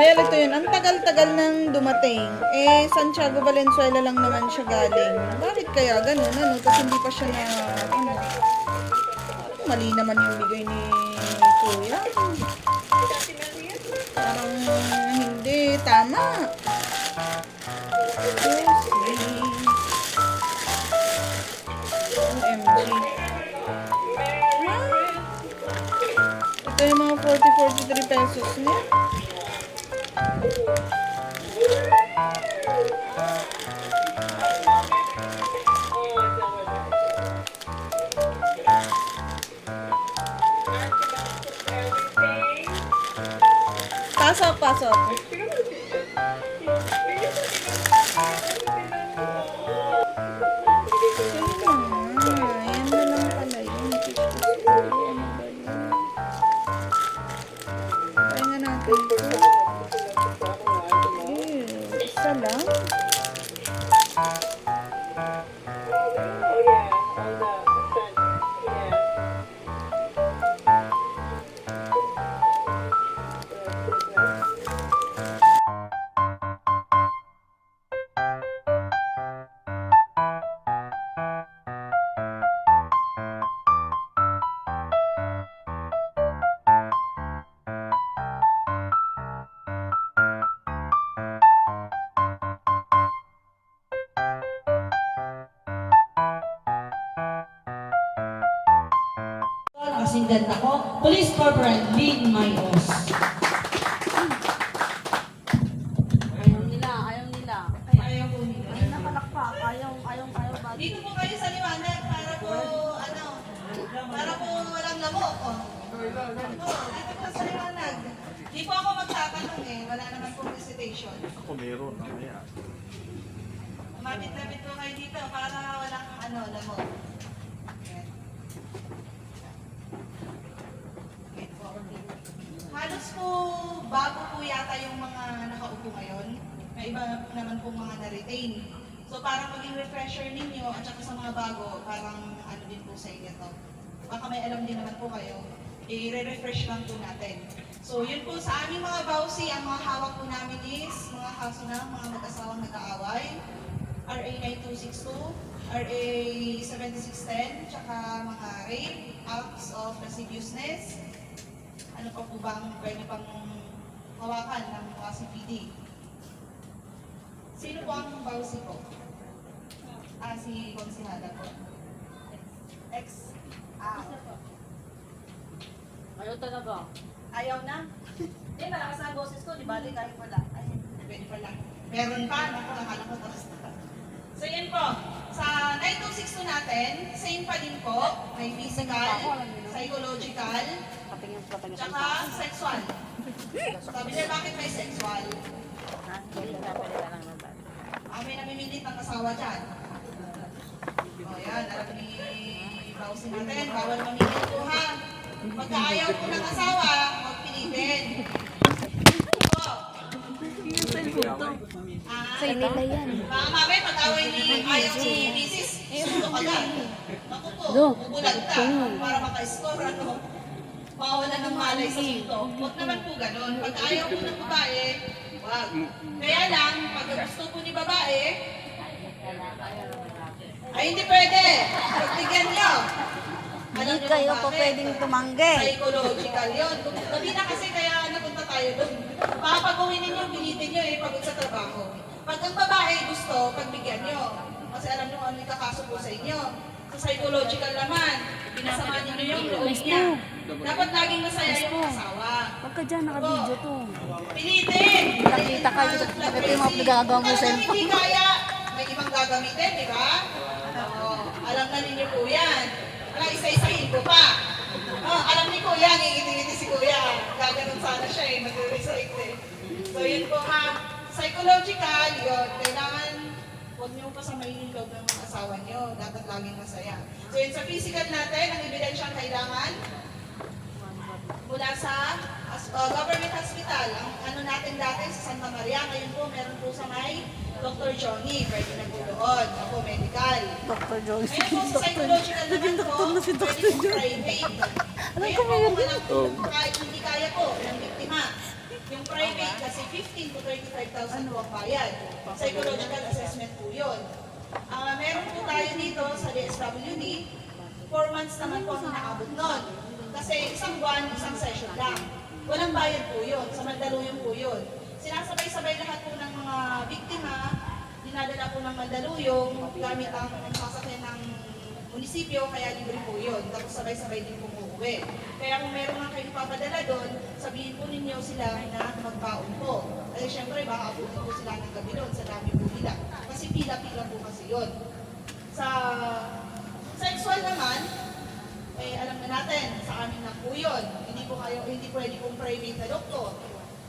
Well, ito yun. Ang tagal-tagal nang dumating. Eh, Santiago Valenzuela lang naman siya galing. Bakit kaya ganun, ano? Tapos hindi pa siya na, ano? Mali naman yung bigay ni Kuya. Parang hindi. Tama. OMG. Yung mga 40-43 pesos niya. Pasok, pasok. Police Corporal Lynn Mayos. Ayaw nila, ayaw nila. Ayaw ko nila. Ay, nakalakpak. Ayaw, ayaw, ayaw ba? Dito po kayo sa liwanag para po, ano, para po walang lamok. Oh. Dito po sa liwanag. Di po ako magtatanong eh. Wala naman po recitation. Ako meron, mamaya. Mabit-labit po kayo dito para walang ano, lamok. Ayan. Ayan po. Halos po bago po yata yung mga nakaupo ngayon. May iba naman po mga na-retain. So para maging refresher ninyo at saka sa mga bago, parang ano din po sa inyo to. Baka may alam din naman po kayo, i-refresh lang po natin. So yun po sa aming mga bawsi, ang mga hawak po namin is mga kaso ng mga mag-asawang nag-aaway, RA 9262, RA 7610, tsaka mga rape, acts of lasciviousness, ano pa po bang pwede pang hawakan ng mga CPD? Sino po ang bawsi po? Ah, si Konsinada po. Ex. Ah, Ayaw talaga. ayaw na? Eh, malakas ang boses ko. Di ba? Di kahit wala. Ay, Pwede pala. Meron pa, naku, nakala ko tapos na. So yan po, sa 9262 natin, same pa din po. May physical, psychological, tsaka sexual. Sabi niya, bakit may sexual? Ha? Lang. Ah, may namimilit ng asawa dyan. O yan, alam ni Bausin natin, bawal mamimili po ha. Pagka ayaw po ng asawa, huwag pilitin. Ah, Sa nila yan. Mga mami, pag-away ni ayaw ni Mrs. Sundo ka na. Naku po, bubulag ka para maka-score, ano. Mawala ng malay sa sundo. Huwag naman po ganun. Pag ayaw po ng babae, wag. Kaya lang, pag gusto po ni babae, ay hindi pwede. Pagbigyan niyo. Alam Hindi kayo bakit? pwedeng tumanggi. Psychological yun. Gabi na kasi kaya napunta tayo doon. Baka pag uwi ninyo, pilitin nyo eh, pagod sa trabaho. Pag ang babae gusto, pagbigyan nyo. Kasi alam nyo ano yung kakaso po sa inyo. Sa psychological naman, pinasama nyo yung loob niya. Dapat laging masaya yung asawa. Huwag ka dyan, naka-video to. Pilitin! Nakita ka, ito yung mga pinagagawa mo sa cellphone. hindi kaya, may ibang gagamitin, di ba? Oo, alam na ninyo po yan. Wala, isa-isahin ko pa. Oh, alam ni Kuya, ngingiti-ngiti si Kuya. Gaganon sana siya eh, mag-recite eh. So yun po ha, psychological, yun, kailangan huwag niyo pasamayin yung loob ng mga asawa niyo. Dapat laging masaya. So yun sa physical natin, ang ebidensya kailangan sa as- uh, government hospital. Ang ano natin dati sa Santa Maria, ngayon po meron po sa may Dr. Johnny, pwede na po doon. Ako, medical. Dr. Jones. Ngayon po sa psychological naman po, pwede po private. Ngayon po, kung alam po, kahit hindi kaya po ng biktima. Yung private kasi 15 to 35,000 po ang bayad. Psychological assessment po yun. Ah, meron po tayo dito sa DSWD, 4 months naman po ang inaabot nun. Kasi isang buwan, isang session lang. Walang bayad po yun, sa Mandaluyong po yun. Sinasabay-sabay lahat po ng mga biktima, dinadala po ng Mandaluyong gamit ang sasakyan ng munisipyo, kaya libre po yun. Tapos sabay-sabay din po uuwi. Kaya kung meron nga kayo papadala doon, sabihin po ninyo sila na magbaon po. Kasi syempre, baka abutin po sila ng gabi doon sa dami po nila. Kasi pila-pila po kasi yun. Sa sexual naman, eh alam na natin, sa amin na po yun. Hindi po kayo, hindi pwede pong private na doktor.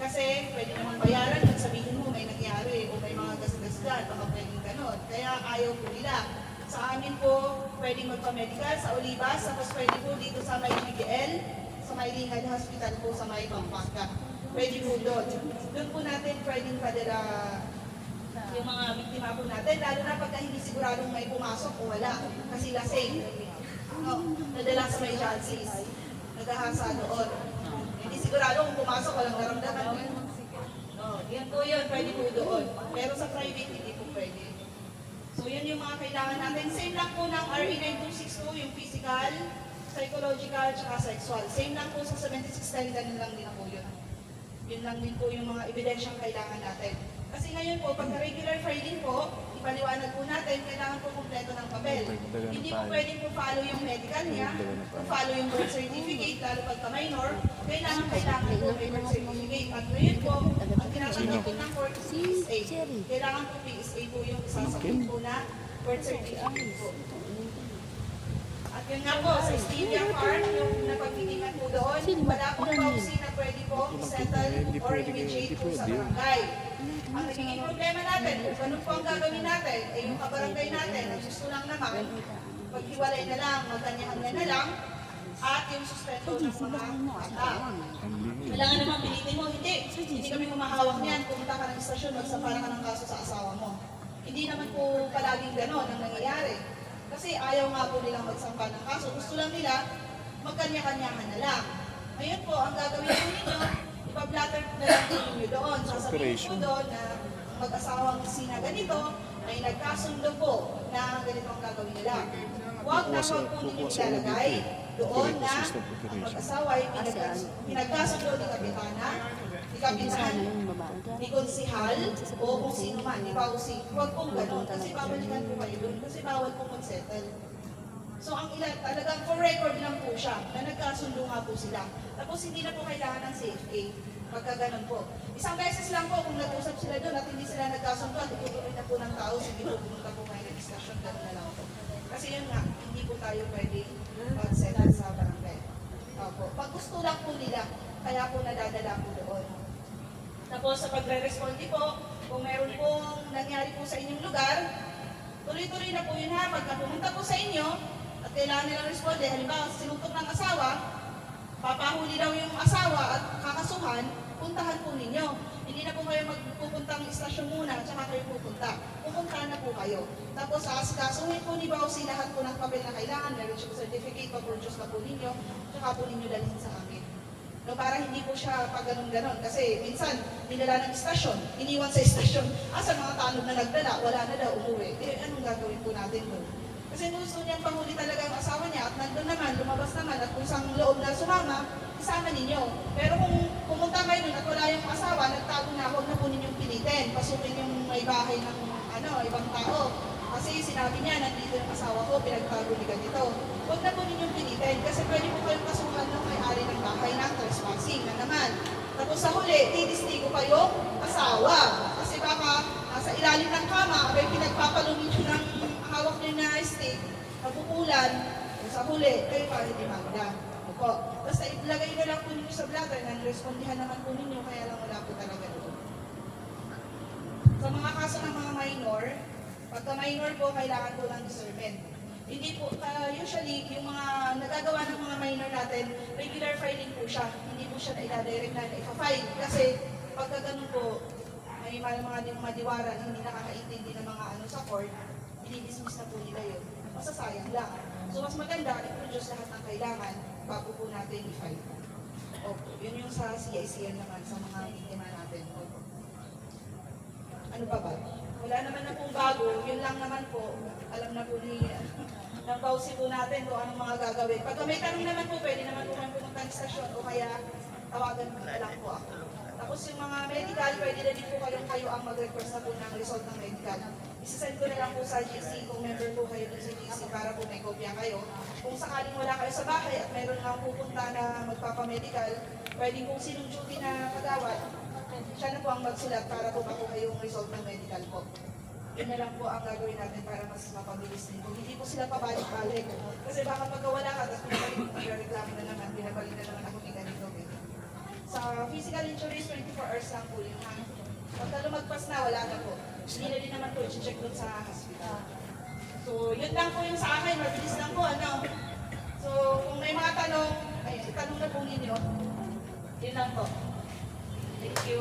Kasi pwede naman bayaran kung sabihin mo may nangyari o may mga gasgas dyan, baka pwedeng ganon. Kaya ayaw po nila. Sa amin po, pwedeng magpa-medical sa Olivas, tapos pwede po dito sa may GBL, sa may Lingal Hospital po sa may Pampanga. Pwede po doon. Doon po natin pwedeng padala yung mga biktima po natin, lalo na pagka hindi siguradong may pumasok o wala, kasi lasing. Nadala sa may chances. Naghahasa doon. Hindi sigurado kung pumasok, walang naramdaman. No, yan po yun, pwede po doon. Pero sa private, hindi po pwede. So yun yung mga kailangan natin. Same lang po ng RE 9262, yung physical, psychological, tsaka sexual. Same lang po sa 7610, ganun lang din po yun. Yun lang din po yung mga ebidensyang kailangan natin. Ngayon po, pagka regular filing po, ipaliwanag po natin, kailangan po kumpleto ng papel. Hindi po pwedeng po follow yung medical niya, kung follow yung birth certificate, lalo pagka minor, kailangan kailangan po may birth certificate. At ngayon po, ang tinatanggap po ng court is PSA. Kailangan po PSA po yung isasabit po na birth certificate po. Yun nga po, sa Stevia Park, yung napagtitingan po doon, wala pong policy na pwede po settle or initiate po sa barangay. Ang nagiging problema natin, kung ganun po ang gagawin natin, eh yung kabarangay natin, ang gusto lang naman, paghiwalay na lang, magkanyahan na lang, at yung sustento ng mga bata. Kailangan naman pilitin mo, hindi, hindi kami humahawak niyan, pumunta ka ng istasyon, magsampara ka ng kaso sa asawa mo. Hindi naman po palaging gano'n ang nangyayari. Kasi ayaw nga po nilang magsampa ng kaso. Gusto lang nila, magkanya-kanyahan na lang. Ngayon po, ang gagawin po ninyo, ipablatter na lang po ninyo doon. Sasabihin po doon na mag-asawang sina ganito, ay nagkasundo po na ganito ang gagawin nila. Huwag na huwag po ninyo ilalagay doon na ang mag-asawa ay pinagkas- pinagkasundo ni Kapitana, ni Kapitan, ni konsihal o kung sino man, ni Pausi, huwag pong ganun kasi babalikan po kayo doon kasi bawal po mag-settle. So ang ilan, talagang for record lang po siya na nagkasundo nga po sila. Tapos hindi na po kailangan ng CFA pagka ganun po. Isang beses lang po kung nag-usap sila doon at hindi sila nagkasundo at itutuloy na po ng tao, sige po, pumunta po kayo ng discussion, ganun na lang po. Kasi yun nga, hindi po tayo pwede mag-settle sa barangay. Opo. Pag gusto lang po nila, kaya po nadadala po. Tapos sa pagre-responde po, kung meron pong nangyari po sa inyong lugar, tuloy-tuloy na po yun ha. Pagka pumunta po sa inyo, at kailangan nilang responde, halimbawa sinuntok ng asawa, papahuli daw yung asawa at kakasuhan, puntahan po ninyo. Hindi na po kayo magpupuntang istasyon muna, at saka kayo pupunta. Pupunta na po kayo. Tapos aasikasuhin po ni Bausi lahat po ng papel na kailangan, marriage certificate, pa-produce na po ninyo, tsaka po ninyo dalhin sa amin. No, para hindi po siya pag ganun-ganon. Kasi minsan, dinala ng istasyon, iniwan sa istasyon. Asa mga tanong na nagdala, wala na daw, umuwi. Eh, anong gagawin po natin doon? Kasi gusto niyang pahuli talaga ang asawa niya at nandun naman, lumabas naman at kung saan loob na sumama, isama ninyo. Pero kung pumunta kayo nun at wala yung asawa, nagtago na, huwag na po ninyong pilitin. Pasukin yung may bahay ng ano, ibang tao. Kasi sinabi niya, nandito yung asawa ko, pinagtago ni ganito. Huwag na po ninyong pilitin kasi pwede po kayong kasuhan ng may-ari ng bahay ng trespassing na naman. Tapos sa huli, didistigo kayo asawa. Kasi baka nasa ilalim ng kama, abay pinagpapalumi nyo ng hawak nyo na stick, napupulan, sa huli, kayo pa rin demanda. Opo. Basta ilagay na lang po ninyo sa blatter, nang-respondihan naman po ninyo, kaya lang wala po talaga doon. Sa mga kaso ng mga minor, pagka minor po, kailangan po ng discernment. Hindi po, uh, usually, yung mga nagagawa ng mga minor natin, regular filing po siya. Hindi po siya na ila-direct na ipa-file. Kasi pagka ganun po, may mga mga madiwara na hindi nakakaintindi ng mga ano sa court, i-dismiss na po nila yun. Masasayang lang. So mas maganda, i-produce lahat ng kailangan bago po natin i-file. Opo, yun yung sa CICL naman, sa mga biktima natin. Opo. Ano pa ba? Wala naman na pong bago, yun lang naman po. Alam na po ni ng pausi po natin kung anong mga gagawin. Pag may tanong naman po, pwede naman po kayo pumunta ng stasyon o kaya tawagan na lang po ako. Tapos yung mga medical, pwede na din po kayong kayo ang mag-request na po ng result ng medical. Isasend ko na lang po sa GC kung member po kayo dun sa GC para po may kopya kayo. Kung sakaling wala kayo sa bahay at meron lang pupunta na magpapamedical, pwede kung sinong duty na kagawad, siya na po ang magsulat para po makuha yung result ng medical po. Yun na lang po ang gagawin natin para mas mapabilis. Kung hindi po sila pabalik-balik. Kasi baka pagka wala ka, tapos pinabalik mo, reklamo na naman, pinabalik na naman ako ni ganito. ganito. Sa physical injuries, 24 hours lang po yun. Ha? Pagka lumagpas na, wala na po. Hindi na din naman po, check doon sa hospital. So, yun lang po yung sa akin, mabilis lang po, ano. So, kung may mga tanong, ay, tanong na po ninyo. Yun lang po. Thank you.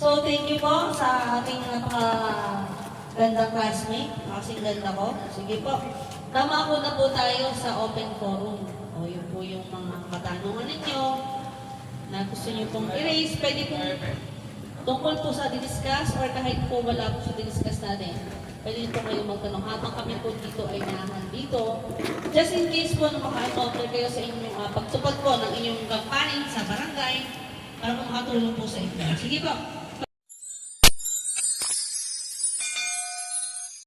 So, thank you po sa ating napaka gandang classmate. Kasing ganda ko. Sige po. Tama po na po tayo sa open forum. O, yun po yung mga katanungan ninyo na gusto nyo pong erase. Pwede pong tungkol po sa didiscuss or kahit po wala po sa didiscuss natin. Pwede po kayo magtanong habang kami po dito ay dito. Just in case po na maka-encounter kayo sa inyong uh, pagtupad po ng inyong gampanin sa barangay para po makatulong po sa inyo. Sige po.